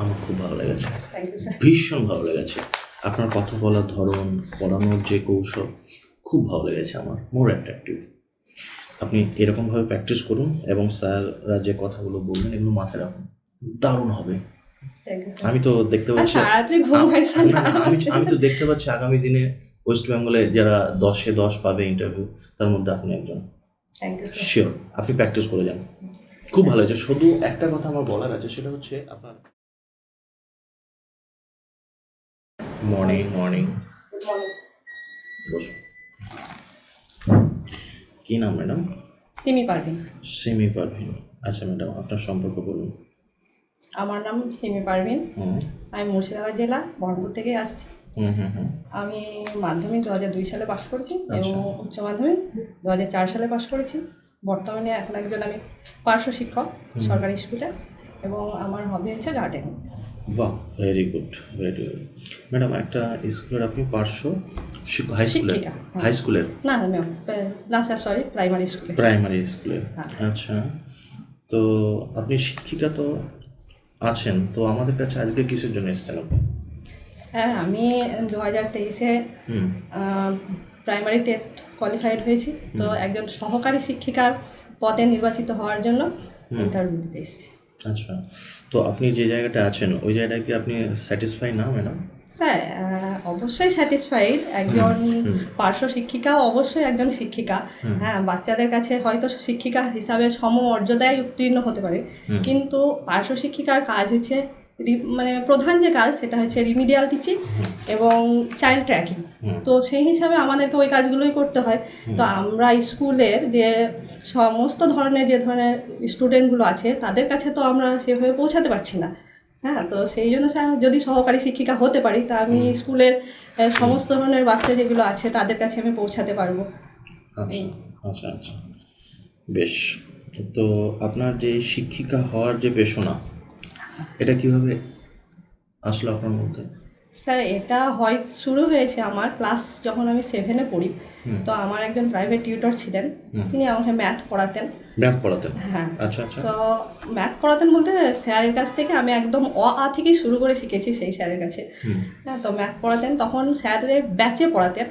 আমার খুব ভালো লেগেছে। ভীষণ ভালো লেগেছে। আপনার কথা বলার ধরন পড়ানোর যে কৌশল খুব ভালো লেগেছে আমার। মোর অ্যাট্রাকটিভ আপনি এরকমভাবে প্র্যাকটিস করুন এবং স্যাররা যে কথাগুলো বলবেন এগুলো মাথায় রাখুন। দারুণ হবে। আমি তো দেখতে পাচ্ছি আমি তো দেখতে পাচ্ছি আগামী দিনে ওয়েস্ট বেঙ্গলে যারা দশে দশ পাবে ইন্টারভিউ তার মধ্যে আপনি একজন। শিওর আপনি প্র্যাকটিস করে যান। খুব ভালো হয়েছে শুধু একটা কথা আমার বলার আছে সেটা হচ্ছে আপনার মর্নিং মর্নিং বসুন কি নাম ম্যাডাম সিমি পারভিন সিমি পারভিন আচ্ছা ম্যাডাম আপনার সম্পর্ক বলুন। আমার নাম সিমি পারভিন আমি মুর্শিদাবাদ জেলা বহরমপুর থেকে আসছি। আমি মাধ্যমিক দু হাজার দুই সালে পাশ করেছি এবং আচ্ছা। উচ্চ মাধ্যমিক দু হাজার চার সালে পাশ করেছি। বর্তমানে এখন একজন আমি পার্শ্ব শিক্ষক সরকারি স্কুলে এবং আমার হবি হচ্ছে গার্ডেনিং বাহ very good very good madam একটা স্কুলের আপনি পার্শ্ব হাই স্কুলের। হাই স্কুলের না না স্যার সরি প্রাইমারি স্কুলে প্রাইমারি স্কুলের। আচ্ছা তো আপনি শিক্ষিকা তো আছেন তো আমাদের কাছে আজকে কিসের জন্য এসেছেন আপনি? স্যার আমি দু হাজার তেইশে প্রাইমারি টেট কোয়ালিফাইড হয়েছি তো একজন সহকারী শিক্ষিকার পদে নির্বাচিত হওয়ার জন্য ইন্টারভিউ দিতে এসেছি। আচ্ছা তো আপনি যে জায়গাটা আছেন ওই জায়গায় কি আপনি স্যাটিসফাই না ম্যাডাম স্যার অবশ্যই স্যাটিসফাইড একজন পার্শ্ব শিক্ষিকা অবশ্যই একজন শিক্ষিকা। হ্যাঁ বাচ্চাদের কাছে হয়তো শিক্ষিকা হিসাবে সমমর্যাদায় উত্তীর্ণ হতে পারে। কিন্তু পার্শ্ব শিক্ষিকার কাজ হচ্ছে মানে প্রধান যে কাজ সেটা হচ্ছে রিমিডিয়াল টিচিং এবং চাইল্ড ট্র্যাকিং তো সেই হিসাবে আমাদেরকে ওই কাজগুলোই করতে হয়। তো আমরা স্কুলের যে সমস্ত ধরনের যে ধরনের স্টুডেন্টগুলো আছে তাদের কাছে তো আমরা সেভাবে পৌঁছাতে পারছি না। হ্যাঁ তো সেই জন্য স্যার যদি সহকারী শিক্ষিকা হতে পারি তা আমি স্কুলের সমস্ত ধরনের বাচ্চা যেগুলো আছে তাদের কাছে আমি পৌঁছাতে পারব। আচ্ছা আচ্ছা আচ্ছা। বেশ। তো আপনার যে শিক্ষিকা হওয়ার যে পেশনা এটা কীভাবে আসলো আপনার মধ্যে? স্যার এটা হয় শুরু হয়েছে আমার ক্লাস যখন আমি সেভেনে পড়ি। তো আমার একজন প্রাইভেট টিউটর ছিলেন। তিনি আমাকে ম্যাথ পড়াতেন। ম্যাথ পড়াতেন? হ্যাঁ। আচ্ছা আচ্ছা। তো ম্যাথ পড়াতেন বলতে স্যারের কাছ থেকে আমি একদম অ আ থেকেই শুরু করে শিখেছি সেই স্যারের কাছে। হ্যাঁ তো ম্যাথ পড়াতেন। তখন স্যারের ব্যাচে পড়াতেন।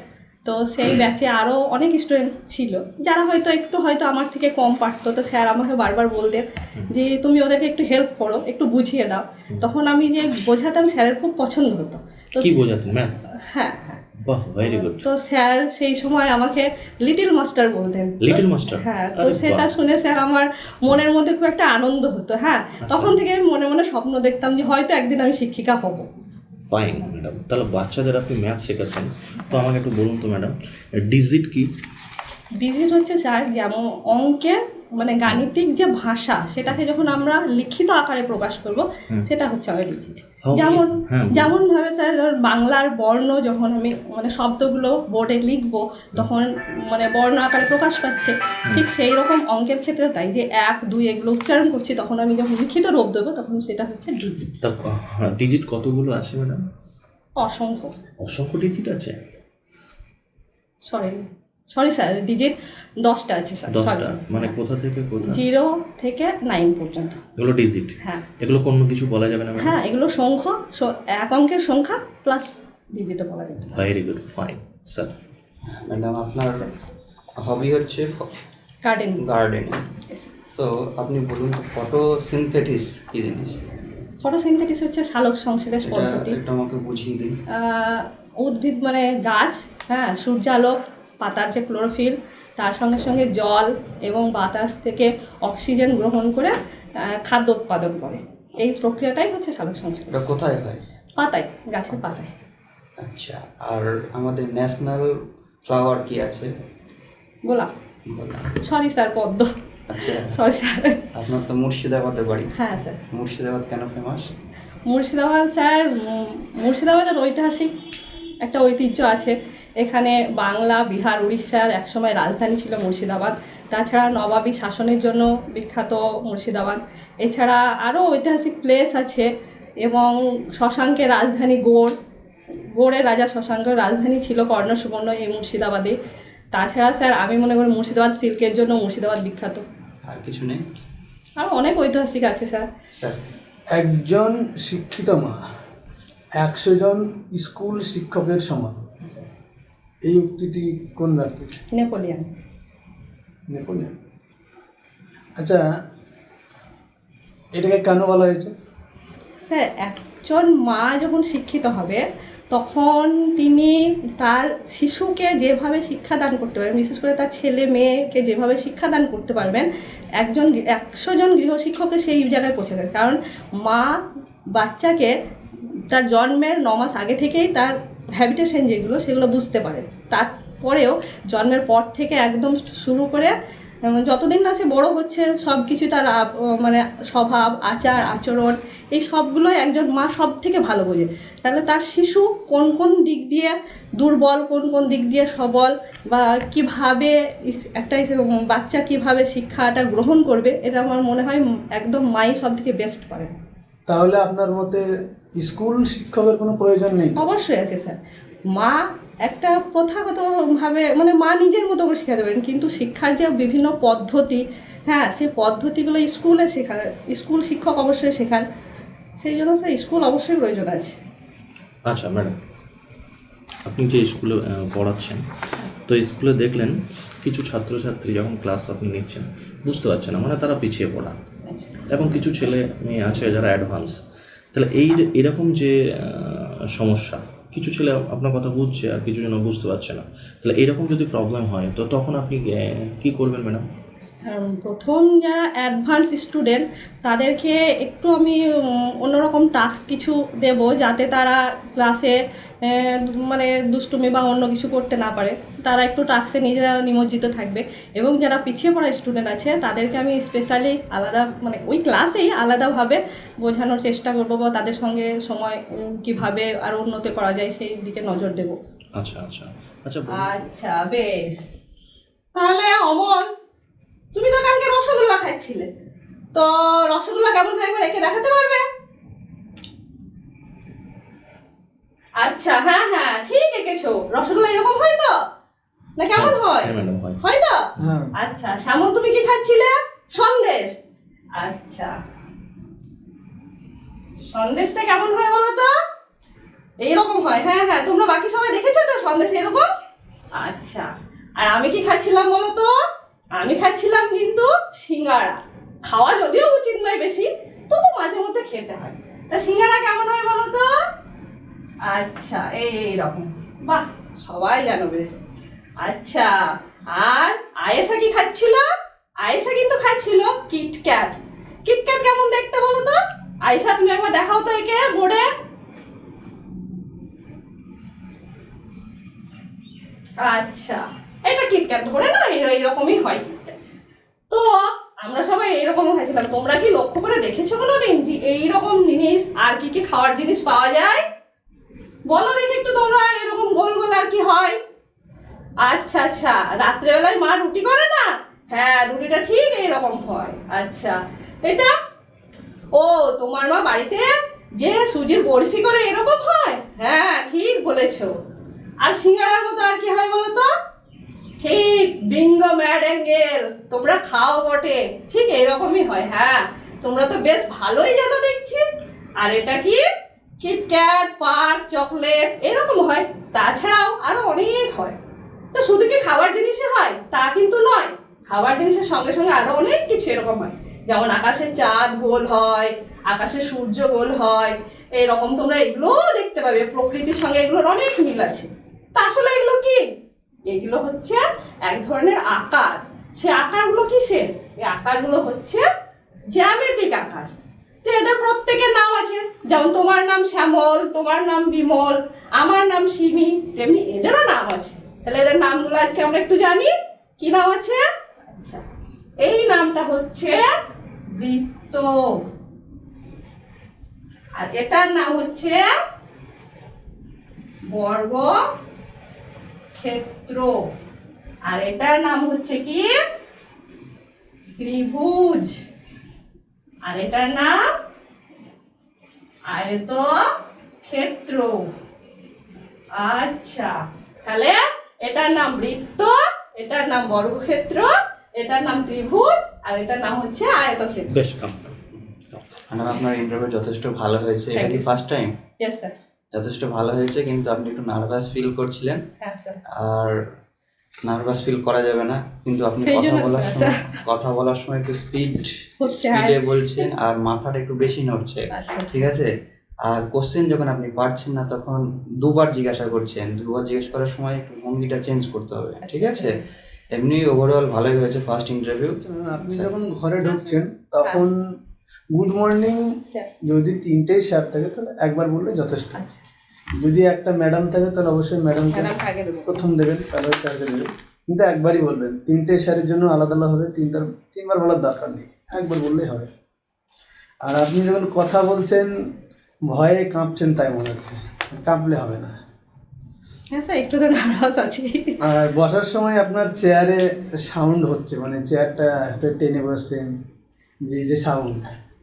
তো সেই ব্যাচে আরও অনেক স্টুডেন্ট ছিল যারা হয়তো একটু হয়তো আমার থেকে কম পারতো। তো স্যার আমাকে বারবার বলতেন যে তুমি ওদেরকে একটু হেল্প করো একটু বুঝিয়ে দাও। তখন আমি যে বোঝাতাম স্যারের খুব পছন্দ হতো। তো কি ম্যাথ হ্যাঁ হ্যাঁ। বাহ ভেরি গুড তো স্যার সেই সময় আমাকে লিটল মাস্টার বলতেন। লিটল মাস্টার হ্যাঁ তো সেটা শুনে স্যার আমার মনের মধ্যে খুব একটা আনন্দ হতো হ্যাঁ। আচ্ছা। তখন থেকে আমি মনে মনে স্বপ্ন দেখতাম যে হয়তো একদিন আমি শিক্ষিকা হব। ফাইন ম্যাডাম তাহলে বাচ্চাদের আপনি ম্যাথ শেখাচ্ছেন। তো আমাকে একটু বলুন তো ম্যাডাম ডিজিট কি? ডিজিট হচ্ছে স্যার যেমন অঙ্কের মানে গাণিতিক যে ভাষা সেটাকে যখন আমরা লিখিত আকারে প্রকাশ করব সেটা হচ্ছে আমার ডিজিট যেমন হ্যাঁ। যেমন ভাবে স্যার ধরুন বাংলার বর্ণ যখন আমি মানে শব্দগুলো বোর্ডে লিখব তখন মানে বর্ণ আকারে প্রকাশ পাচ্ছে ঠিক সেই রকম অঙ্কের ক্ষেত্রে তাই যে এক দুই এগুলো উচ্চারণ করছি তখন আমি যখন লিখিত রূপ দেবো তখন সেটা হচ্ছে ডিজিট। তা ডিজিট কতগুলো আছে ম্যাডাম? অসংখ্য। অসংখ্য ডিজিট আছে? সরি। সরি স্যার ডিজিট দশটা আছে স্যার দশটা? মানে কোথা থেকে কোথা? জিরো থেকে নাইন পর্যন্ত। এগুলো ডিজিট হ্যাঁ। এগুলো কোনো কিছু বলা যাবে না হ্যাঁ এগুলো সংখ্যা এক অঙ্কের সংখ্যা প্লাস ডিজিটও বলা পারে very good fine sir madam আপনার হবি হচ্ছে গার্ডেনিং গার্ডেনিং তো আপনি বলুন ফটো সিনথেটিস কি জিনিস? ফটোসিনথেটিস হচ্ছে সালোক সংশ্লেষ পদ্ধতি। একটু আমাকে বুঝিয়ে দিন। উদ্ভিদ মানে গাছ হ্যাঁ সূর্যালোক পাতার যে ক্লোরোফিল তার সঙ্গে সঙ্গে জল এবং বাতাস থেকে অক্সিজেন গ্রহণ করে খাদ্য উৎপাদন করে। এই প্রক্রিয়াটাই হচ্ছে সালোক সংশ্লেষ কোথায় হয়? পাতায় গাছের পাতায়। আচ্ছা আর আমাদের ন্যাশনাল ফ্লাওয়ার কি আছে? গোলাপ। সরি স্যার পদ্ম। আচ্ছা। Sorry sir. আপনার তো মুর্শিদাবাদে বাড়ি। হ্যাঁ স্যার। মুর্শিদাবাদ কেন ফেমাস মুর্শিদাবাদ স্যার মুর্শিদাবাদের ঐতিহাসিক একটা ঐতিহ্য আছে। এখানে বাংলা বিহার উড়িষ্যার একসময় রাজধানী ছিল মুর্শিদাবাদ। তাছাড়া নবাবী শাসনের জন্য বিখ্যাত মুর্শিদাবাদ। এছাড়া আরও ঐতিহাসিক প্লেস আছে এবং শশাঙ্কের রাজধানী গোড়। গোড়ের রাজা শশাঙ্কের রাজধানী ছিল কর্ণ সুবর্ণ এই মুর্শিদাবাদে। তাছাড়া স্যার আমি মনে করি মুর্শিদাবাদ সিল্কের জন্য মুর্শিদাবাদ বিখ্যাত। আর কিছু নেই? আর অনেক ঐতিহাসিক আছে স্যার। স্যার একজন শিক্ষিত মা একশো জন স্কুল শিক্ষকের সমান। এই উক্তিটি কোন ব্যক্তির নেপোলিয়ান। নেপোলিয়ন। আচ্ছা এটাকে কেন বলা হয়েছে? স্যার একজন মা যখন শিক্ষিত হবে তখন তিনি তার শিশুকে যেভাবে শিক্ষাদান করতে পারবেন বিশেষ করে তার ছেলে মেয়েকে যেভাবে শিক্ষাদান করতে পারবেন একজন একশো জন গৃহশিক্ষকে সেই জায়গায় পৌঁছে দেয় কারণ মা বাচ্চাকে তার জন্মের ন মাস আগে থেকেই তার হ্যাবিটেশন যেগুলো, সেগুলো বুঝতে পারে তারপরেও জন্মের পর থেকে একদম শুরু করে যতদিন না সে বড় হচ্ছে সব কিছু তার মানে স্বভাব, আচার, আচরণ, এই সবগুলোই একজন মা সব থেকে ভালো বোঝে। তাহলে তার শিশু কোন কোন দিক দিয়ে দুর্বল, কোন কোন দিক দিয়ে সবল, বা কীভাবে একটা বাচ্চা কীভাবে শিক্ষাটা গ্রহণ করবে, এটা আমার মনে হয় একদম মাই সব থেকে বেস্ট পারে তাহলে আপনার মতে স্কুল শিক্ষকের কোনো প্রয়োজন নেই অবশ্যই আছে স্যার। মা একটা প্রথাগতভাবে মানে মা নিজের মতো করে শেখাতে পারেন কিন্তু শিক্ষার যে বিভিন্ন পদ্ধতি হ্যাঁ সেই পদ্ধতিগুলো স্কুলে শেখা স্কুল শিক্ষক অবশ্যই শেখান। সেই জন্য স্যার স্কুল অবশ্যই প্রয়োজন আছে। আচ্ছা ম্যাডাম আপনি যে স্কুলে পড়াচ্ছেন তো স্কুলে দেখলেন কিছু ছাত্রছাত্রী যখন ক্লাস আপনি নিচ্ছেন বুঝতে পারছেন না মানে তারা পিছিয়ে পড়া। আচ্ছা। এবং কিছু ছেলে মেয়ে আছে যারা অ্যাডভান্স তাহলে এই এরকম যে সমস্যা, কিছু ছেলে আপনার কথা বুঝছে আর কিছু জন বুঝতে পারছে না, তাহলে এরকম যদি প্রবলেম হয়, তো তখন আপনি কি করবেন ম্যাডাম প্রথম যারা অ্যাডভান্স স্টুডেন্ট তাদেরকে একটু আমি অন্যরকম টাস্ক কিছু দেব যাতে তারা ক্লাসে মানে দুষ্টুমি বা অন্য কিছু করতে না পারে। তারা একটু টাস্কে নিজেরা নিমজ্জিত থাকবে। এবং যারা পিছিয়ে পড়া স্টুডেন্ট আছে তাদেরকে আমি স্পেশালি আলাদা মানে ওই ক্লাসেই আলাদাভাবে বোঝানোর চেষ্টা করব বা তাদের সঙ্গে সময় কীভাবে আরও উন্নতি করা যায় সেই দিকে নজর দেবো। আচ্ছা আচ্ছা। আচ্ছা আচ্ছা বেশ। তাহলে অমল তুমি তো কালকে রসগোল্লা খাচ্ছিলে। তো রসগোল্লা কেমন হয় একবার একে দেখাতে পারবে? আচ্ছা হ্যাঁ হ্যাঁ ঠিক এঁকেছো। রসগোল্লা এরকম হয় তো? না কেমন হয় হ্যাঁ? ম্যাডাম হয়। হয় তো? হ্যাঁ। আচ্ছা শ্যামল তুমি কি খাচ্ছিলে? সন্দেশ। আচ্ছা। সন্দেশটা কেমন হয় বলো তো? এইরকম হয়। হ্যাঁ হ্যাঁ তোমরা বাকি সবাই দেখেছ তো? সন্দেশ এরকম আচ্ছা। আর আমি কি খাচ্ছিলাম বলো তো? আমি খাচ্ছিলাম কিন্তু সিঙ্গারা খাওয়া যদিও উচিত নয় বেশি তবু মাঝে মধ্যে খেতে হয়। তা সিঙ্গারা কেমন হয় বলো তো? আচ্ছা এই এইরকম বাহ সবাই জানো বেশ আচ্ছা আর আয়েশা কি খাচ্ছিল? আয়েশা কিন্তু খাচ্ছিল কিটক্যাট কিটক্যাট কেমন দেখতে বলো তো? আয়েশা, তুমি একবার দেখাও তো একে বোর্ডে। আচ্ছা এটা কিটক্যাট ধরে না এই- এইরকমই হয় কিটক্যাট তো, আমরা সবাই এইরকম খাইছিলাম। তোমরা কি লক্ষ্য করে দেখেছ কোনোদিন যে এইরকম জিনিস আর কি কি খাওয়ার জিনিস পাওয়া যায়? বলো দেখি একটু তোমরা, এরকম গোল গোল আর কি হয়? আচ্ছা আচ্ছা। রাত্রেবেলায় মা রুটি করে না? হ্যাঁ রুটিটা ঠিক এইরকম হয়। আচ্ছা। এটা? ও, তোমার মা বাড়িতে যে সুজির বরফি করে এরকম হয়? হ্যাঁ ঠিক বলেছ। আর সিঙ্গারার মতো আর কি হয় বলো তো? ঠিক, বিঙ্গো ম্যাড অ্যাঙ্গেল। তোমরা খাও বটে। ঠিক এরকমই হয় হ্যাঁ। তোমরা তো বেশ ভালোই জানো দেখছি। আর এটা কি? কিটক্যাট পার্ক চকলেট এরকম হয়। তাছাড়াও আরও অনেক হয়। তো শুধু কি খাবার জিনিসই হয়? তা কিন্তু নয়। খাবার জিনিসের সঙ্গে সঙ্গে আরও অনেক কিছু এরকম হয়। যেমন আকাশে চাঁদ গোল হয় আকাশে সূর্য গোল হয়, এরকম তোমরা এগুলোও দেখতে পাবে। প্রকৃতির সঙ্গে এগুলোর অনেক মিল আছে। তা আসলে এগুলো কি? এগুলো হচ্ছে এক ধরনের আকার। সে আকারগুলো কিসের? এই আকারগুলো হচ্ছে জ্যামিতিক আকার। তো এদের প্রত্যেকের নাম আছে। যেমন তোমার নাম শ্যামল, তোমার নাম বিমল, আমার নাম সিমি তেমনি এদেরও নাম আছে। তাহলে এদের নামগুলো আজকে আমরা একটু জানি। কি নাম আছে? আচ্ছা। এই নামটা হচ্ছে বৃত্ত আর এটার নাম হচ্ছে বর্গ ক্ষেত্র। আর এটার নাম হচ্ছে কি? ত্রিভুজ। আর এটার নাম আয়ত ক্ষেত্র আচ্ছা তাহলে এটার নাম বৃত্ত এটার নাম বর্গক্ষেত্র এটার নাম ত্রিভুজ আর এটার নাম হচ্ছে আয়তক্ষেত্র। বেশ ম্যাডাম আপনার ইন্টারভিউ যথেষ্ট ভালো হয়েছে। এটা কি ফার্স্ট টাইম ইয়েস স্যার যথেষ্ট ভালো হয়েছে কিন্তু আপনি একটু নার্ভাস ফিল করছিলেন। হ্যাঁ স্যার আর নার্ভাস ফিল করা যাবে না কিন্তু আপনি কথা বলার সময় কথা বলার সময় একটু স্পিড হচ্ছে, স্পিডে বলছেন আর মাথাটা একটু বেশি নড়ছে। আচ্ছা, ঠিক আছে? আর কোশ্চেন যখন আপনি পারছেন না তখন দুবার জিজ্ঞাসা করছেন। দুবার জিজ্ঞেস করার সময় একটু ভঙ্গিটা চেঞ্জ করতে হবে ঠিক আচ্ছা, আছে? এমনি ওভারঅল ভালোই হয়েছে ফার্স্ট ইন্টারভিউ আপনি যখন ঘরে ঢুকছেন তখন গুড মর্নিং যদি তিনটেই স্যার থাকে তাহলে একবার বললে যথেষ্ট। আচ্ছা আচ্ছা যদি একটা ম্যাডাম থাকে তাহলে অবশ্যই ম্যাডামকে প্রথম দেবেন তারপরে স্যারকে দেবেন। কিন্তু একবারই বলবেন তিনটে স্যারের জন্য আলাদা আলাদা হবে তিনটার তিনবার বলার দরকার নেই। একবার বললেই হবে আর আপনি যখন কথা বলছেন ভয়ে কাঁপছেন তাই মনে হচ্ছে। কাঁপলে হবে না। হ্যাঁ স্যার একটু তো নার্ভাস আছি। আর বসার সময় আপনার চেয়ারে সাউন্ড হচ্ছে মানে চেয়ারটা একটা টেনে বসছেন যে যে সাউন্ড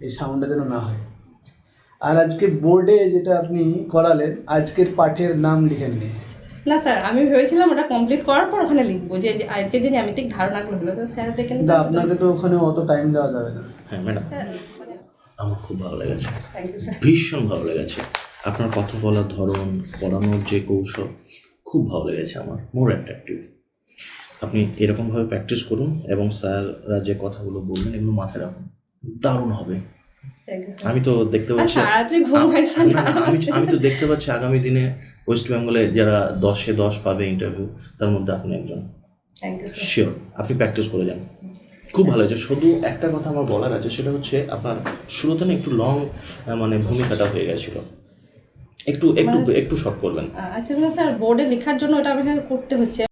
এই সাউন্ডটা যেন না হয়। আর আজকে বোর্ডে যেটা আপনি করালেন আজকের পাঠের নাম লিখেন নি না স্যার আমি ভেবেছিলাম ওটা কমপ্লিট করার পর ওখানে লিখব যে যে আজকে যে জ্যামিতিক ধারণাগুলো হলো তো স্যার দেখেন কিন্তু আপনাকে তো ওখানে অত টাইম দেওয়া যাবে না। হ্যাঁ ম্যাডাম। স্যার আমার খুব ভালো লেগেছে। ভীষণ ভালো লেগেছে। আপনার কথা বলার ধরন পড়ানোর যে কৌশল খুব ভালো লেগেছে আমার। মোর অ্যাট্রাকটিভ আপনি এরকমভাবে প্র্যাকটিস করুন এবং স্যাররা যে কথাগুলো বললেন এগুলো মাথায় রাখুন। দারুণ হবে। আমি তো দেখতে পাচ্ছি আমি তো দেখতে পাচ্ছি আগামী দিনে ওয়েস্ট বেঙ্গলে যারা দশে দশ পাবে ইন্টারভিউ তার মধ্যে আপনি একজন। শিওর আপনি প্র্যাকটিস করে যান। খুব ভালো হয়েছে। শুধু একটা কথা আমার বলার আছে সেটা হচ্ছে আপনার শুরুতে না একটু লং মানে ভূমিকাটা হয়ে গেছিল। একটু একটু একটু শর্ট করবেন আচ্ছা স্যার বোর্ডে লেখার জন্য ওটা আমাকে করতে হচ্ছে।